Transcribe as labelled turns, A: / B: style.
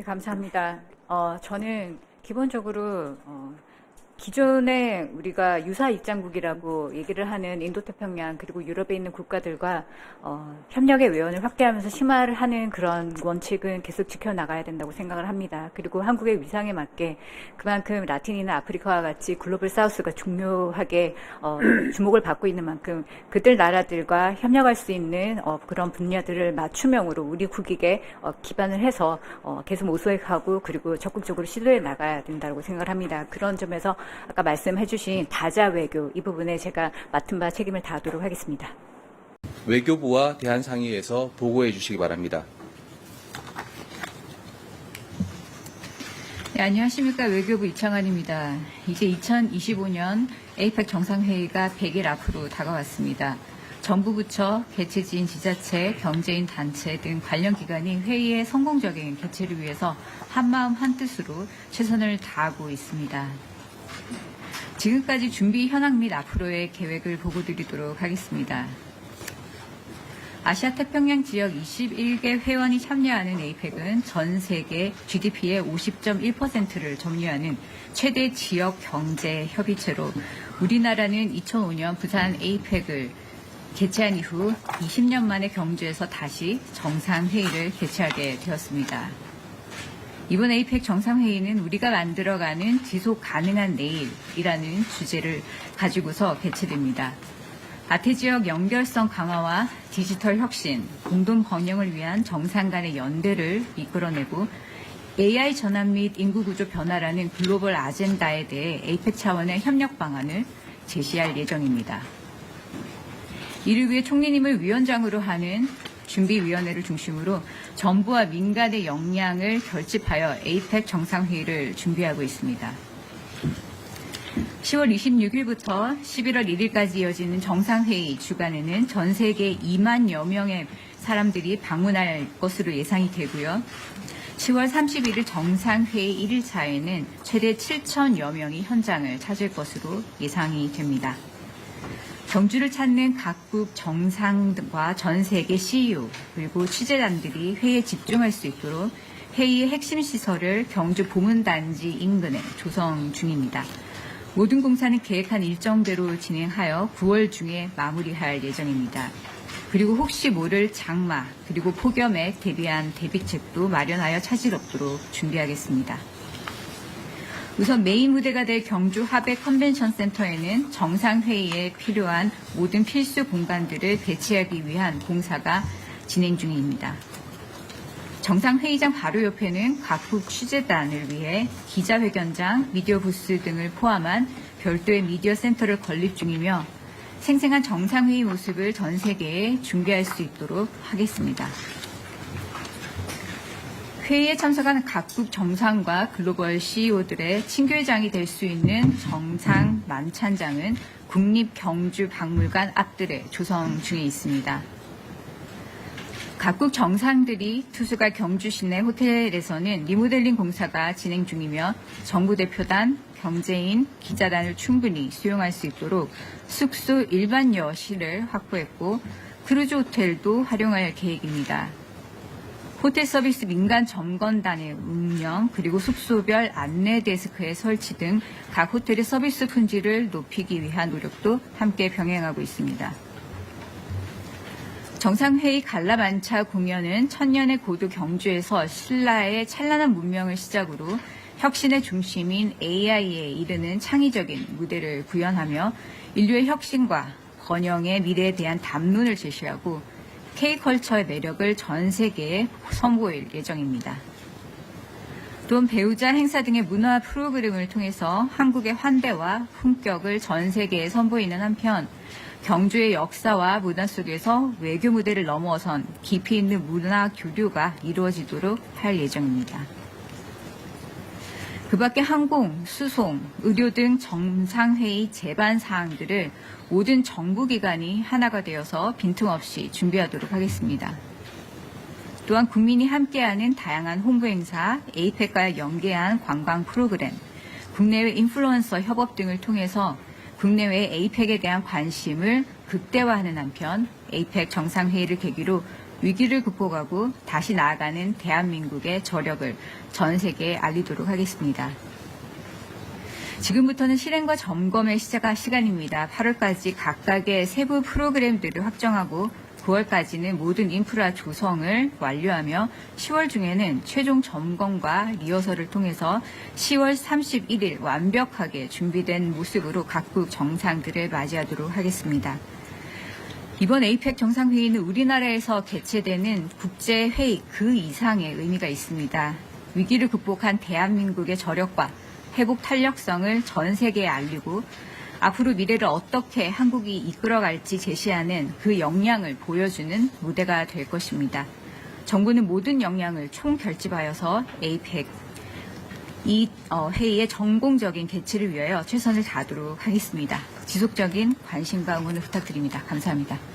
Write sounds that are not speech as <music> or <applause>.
A: 네, 감사합니다. 어, 저는 기본적으로 어, 기존에 우리가 유사 입장국이라고 얘기를 하는 인도태평양 그리고 유럽에 있는 국가들과 어, 협력의 외연을 확대하면서 심화를 하는 그런 원칙은 계속 지켜나가야 된다고 생각을 합니다. 그리고 한국의 위상에 맞게 그만큼 라틴이나 아프리카와 같이 글로벌 사우스가 중요하게 어, <clears throat> 주목을 받고 있는 만큼 그들 나라들과 협력할 수 있는 어, 그런 분야들을 맞춤형으로 우리 국익에 어, 기반을 해서 어, 계속 모색하고 그리고 적극적으로 시도해 나가야 된다고 생각을 합니다. 그런 점에서 아까 말씀해주신 다자 외교 이 부분에 제가 맡은 바 책임을 다하도록 하겠습니다.
B: 외교부와 대한상의에서 보고해 주시기 바랍니다.
C: 네, 안녕하십니까. 외교부 이창환입니다. 이제 2025년 에이펙 정상회의가 100일 앞으로 다가왔습니다. 정부 부처, 개최지인 지자체, 경제인 단체 등 관련 기관이 회의의 성공적인 개최를 위해서 한마음 한뜻으로 최선을 다하고 있습니다. 지금까지 준비 현황 및 앞으로의 계획을 보고드리도록 하겠습니다. 아시아 태평양 지역 21개 회원이 참여하는 에이펙은 전 세계 GDP의 50.1%를 점유하는 최대 지역 경제 협의체로 우리나라는 2005년 부산 에이펙을 개최한 이후 20년 만에 경주에서 다시 정상회의를 개최하게 되었습니다. 이번 에이펙 정상회의는 우리가 만들어가는 지속 가능한 내일이라는 주제를 가지고서 개최됩니다. 아태 지역 연결성 강화와 디지털 혁신, 공동 번영을 위한 정상 간의 연대를 이끌어내고 AI 전환 및 인구 구조 변화라는 글로벌 아젠다에 대해 에이펙 차원의 협력 방안을 제시할 예정입니다. 이를 위해 총리님을 위원장으로 하는 준비위원회를 중심으로 정부와 민간의 역량을 결집하여 에이펙 정상회의를 준비하고 있습니다. 10월 26일부터 11월 1일까지 이어지는 정상회의 주간에는 전 세계 2만여 명의 사람들이 방문할 것으로 예상이 되고요. 10월 31일 정상회의 1일차에는 최대 7천여 명이 현장을 찾을 것으로 예상이 됩니다. 경주를 찾는 각국 정상과 전 세계 CEO 그리고 취재단들이 회의에 집중할 수 있도록 회의의 핵심 시설을 경주 보문단지 인근에 조성 중입니다. 모든 공사는 계획한 일정대로 진행하여 9월 중에 마무리할 예정입니다. 그리고 혹시 모를 장마 그리고 폭염에 대비한 대비책도 마련하여 차질 없도록 준비하겠습니다. 우선 메인 무대가 될 경주 하백 컨벤션 센터에는 정상회의에 필요한 모든 필수 공간들을 배치하기 위한 공사가 진행 중입니다. 정상회의장 바로 옆에는 각국 취재단을 위해 기자회견장, 미디어 부스 등을 포함한 별도의 미디어 센터를 건립 중이며 생생한 정상회의 모습을 전 세계에 준비할 수 있도록 하겠습니다. 회의에 참석하는 각국 정상과 글로벌 CEO들의 친교회장이 될 수 있는 정상 만찬장은 국립경주박물관 앞들에 조성 중에 있습니다. 각국 정상들이 투수가 경주 시내 호텔에서는 리모델링 공사가 진행 중이며 정부 대표단, 경제인, 기자단을 충분히 수용할 수 있도록 숙소 일반 여실을 확보했고 크루즈 호텔도 활용할 계획입니다. 호텔 서비스 민간 점검단의 운영 그리고 숙소별 안내 데스크의 설치 등 각 호텔의 서비스 품질을 높이기 위한 노력도 함께 병행하고 있습니다. 정상회의 갈라만차 공연은 천년의 고도 경주에서 신라의 찬란한 문명을 시작으로 혁신의 중심인 AI에 이르는 창의적인 무대를 구현하며 인류의 혁신과 번영의 미래에 대한 담론을 제시하고 K컬처의 매력을 전 세계에 선보일 예정입니다. 또한 배우자 행사 등의 문화 프로그램을 통해서 한국의 환대와 품격을 전 세계에 선보이는 한편 경주의 역사와 문화 속에서 외교 무대를 넘어선 깊이 있는 문화 교류가 이루어지도록 할 예정입니다. 그 밖에 항공, 수송, 의료 등 정상회의 제반 사항들을 모든 정부기관이 하나가 되어서 빈틈없이 준비하도록 하겠습니다. 또한 국민이 함께하는 다양한 홍보 행사, 에이펙과 연계한 관광 프로그램, 국내외 인플루언서 협업 등을 통해서 국내외 에이펙에 대한 관심을 극대화하는 한편 에이펙 정상회의를 계기로 위기를 극복하고 다시 나아가는 대한민국의 저력을 전 세계에 알리도록 하겠습니다. 지금부터는 실행과 점검의 시작 시간입니다. 8월까지 각각의 세부 프로그램들을 확정하고 9월까지는 모든 인프라 조성을 완료하며 10월 중에는 최종 점검과 리허설을 통해서 10월 31일 완벽하게 준비된 모습으로 각국 정상들을 맞이하도록 하겠습니다. 이번 에이펙 정상회의는 우리나라에서 개최되는 국제회의 그 이상의 의미가 있습니다. 위기를 극복한 대한민국의 저력과 회복 탄력성을 전 세계에 알리고 앞으로 미래를 어떻게 한국이 이끌어갈지 제시하는 그 역량을 보여주는 무대가 될 것입니다. 정부는 모든 역량을 총결집하여서 에이펙 이 어, 회의의 전공적인 개최를 위하여 최선을 다하도록 하겠습니다. 지속적인 관심과 응원을 부탁드립니다. 감사합니다.